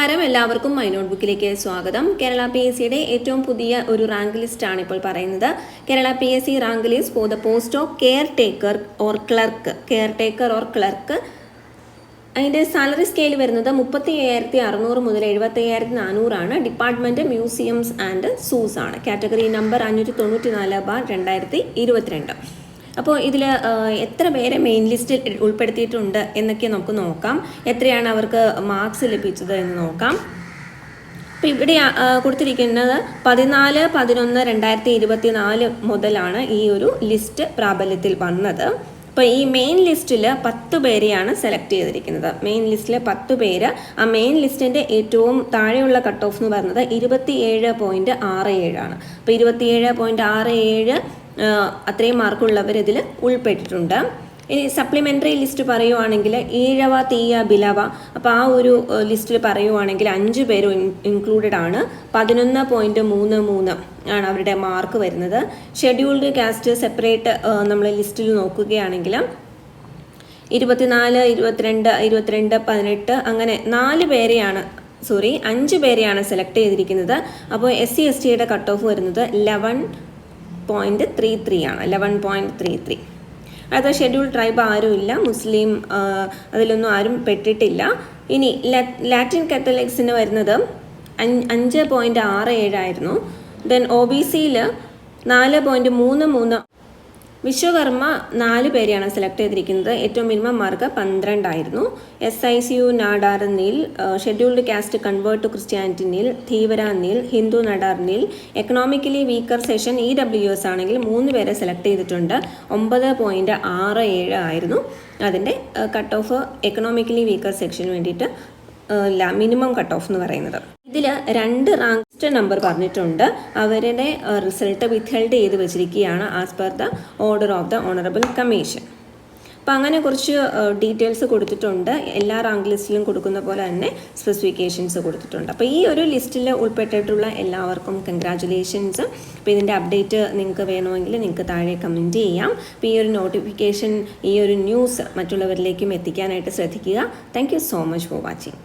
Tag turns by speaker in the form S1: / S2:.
S1: നമസ്കാരം. എല്ലാവർക്കും my not ബുക്കിലേക്ക് സ്വാഗതം. കേരള പി എസ് സിയുടെ ഏറ്റവും പുതിയ ഒരു റാങ്ക് ലിസ്റ്റ് ആണ് ഇപ്പോൾ പറയുന്നത്. Kerala P S C rank list for the post of caretaker or clerk. Caretaker or clerk. അതിന്റെ സാലറി സ്കെയിൽ വരുന്നത് മുപ്പത്തി അയ്യായിരത്തി അറുന്നൂറ് മുതൽ എഴുപത്തി അയ്യായിരത്തി നാനൂറാണ് ഡിപ്പാർട്ട്മെന്റ് മ്യൂസിയംസ് ആൻഡ് സൂസ് ആണ്. കാറ്റഗറി നമ്പർ അഞ്ഞൂറ്റി തൊണ്ണൂറ്റി നാല് ബാർ രണ്ടായിരത്തി ഇരുപത്തിരണ്ട് അപ്പോൾ ഇതിൽ എത്ര പേരെ മെയിൻ ലിസ്റ്റിൽ ഉൾപ്പെടുത്തിയിട്ടുണ്ട് എന്നൊക്കെ നമുക്ക് നോക്കാം. എത്രയാണ് അവർക്ക് മാർക്സ് ലഭിച്ചത് എന്ന് നോക്കാം. അപ്പോൾ ഇവിടെ കൊടുത്തിരിക്കുന്നത് പതിനാല് പതിനൊന്ന് രണ്ടായിരത്തി ഇരുപത്തി നാല് മുതലാണ് ഈ ഒരു ലിസ്റ്റ് പ്രാബല്യത്തിൽ വന്നത്. അപ്പോൾ ഈ മെയിൻ ലിസ്റ്റിൽ പത്ത് പേരെയാണ് സെലക്ട് ചെയ്തിരിക്കുന്നത്. മെയിൻ ലിസ്റ്റിലെ പത്ത് പേര് ആ മെയിൻ ലിസ്റ്റിന്റെ ഏറ്റവും താഴെയുള്ള കട്ട് ഓഫ് എന്ന് പറയുന്നത് ഇരുപത്തി ഏഴ് പോയിന്റ് ആറ് ഏഴാണ് അപ്പോൾ ഇരുപത്തി ഏഴ് പോയിന്റ് ആറ് ഏഴ് അത്രയും മാർക്കുള്ളവർ ഇതിൽ ഉൾപ്പെട്ടിട്ടുണ്ട്. ഇനി സപ്ലിമെന്ററി ലിസ്റ്റ് പറയുവാണെങ്കിൽ ഈഴവ തീയ ബിലവ. അപ്പോൾ ആ ഒരു ലിസ്റ്റിൽ പറയുവാണെങ്കിൽ അഞ്ച് പേര് ഇൻക്ലൂഡഡ് ആണ്. പതിനൊന്ന് പോയിന്റ് മൂന്ന് മൂന്ന് ആണ് അവരുടെ മാർക്ക് വരുന്നത്. ഷെഡ്യൂൾഡ് കാസ്റ്റ് സെപ്പറേറ്റ് നമ്മൾ ലിസ്റ്റിൽ നോക്കുകയാണെങ്കിൽ ഇരുപത്തിനാല് ഇരുപത്തിരണ്ട് ഇരുപത്തിരണ്ട് പതിനെട്ട് അങ്ങനെ നാല് പേരെയാണ് സോറി അഞ്ച് പേരെയാണ് സെലക്ട് ചെയ്തിരിക്കുന്നത്. അപ്പോൾ എസ് സി എസ് ടിയുടെ കട്ട് ഓഫ് വരുന്നത് ലെവൻ പോയിന്റ് ത്രീ ത്രീ ആണ് ലെവൻ പോയിന്റ് ത്രീ ത്രീ അത് ഷെഡ്യൂൾ ട്രൈബ് ആരുമില്ല മുസ്ലിം അതിലൊന്നും ആരും പെട്ടിട്ടില്ല. ഇനി ലാറ്റിൻ കത്തലിക്സിന് വരുന്നത് അഞ്ച് പോയിന്റ് ആറ് ഏഴായിരുന്നു ദെൻ ഒ ബി സിയിൽ നാല് പോയിന്റ് മൂന്ന് മൂന്ന് വിശ്വകർമ്മ നാല് പേരെയാണ് സെലക്ട് ചെയ്തിരിക്കുന്നത്. ഏറ്റവും minimum mark പന്ത്രണ്ടായിരുന്നു. S I C U Nadar nil scheduled caste converted to Christianity nil Dheevara nil Hindu Nadar nil economically weaker section E W S ആണെങ്കിൽ മൂന്ന് പേരെ സെലക്ട് ചെയ്തിട്ടുണ്ട്. ഒമ്പത് പോയിന്റ് ആറ് ഏഴ് ആയിരുന്നു. അതിന്റെ കട്ട് ഓഫ് എക്കണോമിക്കലി വീക്കർ സെക്ഷന് വേണ്ടിയിട്ട് മിനിമം കട്ട് ഓഫ് എന്ന് പറയുന്നത്. ഇതിൽ രണ്ട് റാങ്ക് നമ്പർ പറഞ്ഞിട്ടുണ്ട്. അവരുടെ റിസൾട്ട് വിത്ത്ഹെൽഡ് ചെയ്ത് വെച്ചിരിക്കുകയാണ് as per the order of the honourable commission. അപ്പോൾ അങ്ങനെ കുറച്ച് ഡീറ്റെയിൽസ് കൊടുത്തിട്ടുണ്ട്. എല്ലാ റാങ്ക് ലിസ്റ്റിലും കൊടുക്കുന്ന പോലെ തന്നെ സ്പെസിഫിക്കേഷൻസ് കൊടുത്തിട്ടുണ്ട്. അപ്പോൾ ഈ ഒരു ലിസ്റ്റിൽ ഉൾപ്പെട്ടിട്ടുള്ള എല്ലാവർക്കും കൺഗ്രാറ്റുലേഷൻസ് അപ്പോൾ ഇതിന്റെ അപ്ഡേറ്റ് നിങ്ങൾക്ക് വേണമെങ്കിൽ നിങ്ങൾക്ക് താഴെ കമന്റ് ചെയ്യാം. അപ്പോൾ ഈ ഒരു നോട്ടിഫിക്കേഷൻ ഈ ഒരു ന്യൂസ് മറ്റുള്ളവരിലേക്കും എത്തിക്കാനായിട്ട് ശ്രദ്ധിക്കുക. Thank so much for watching.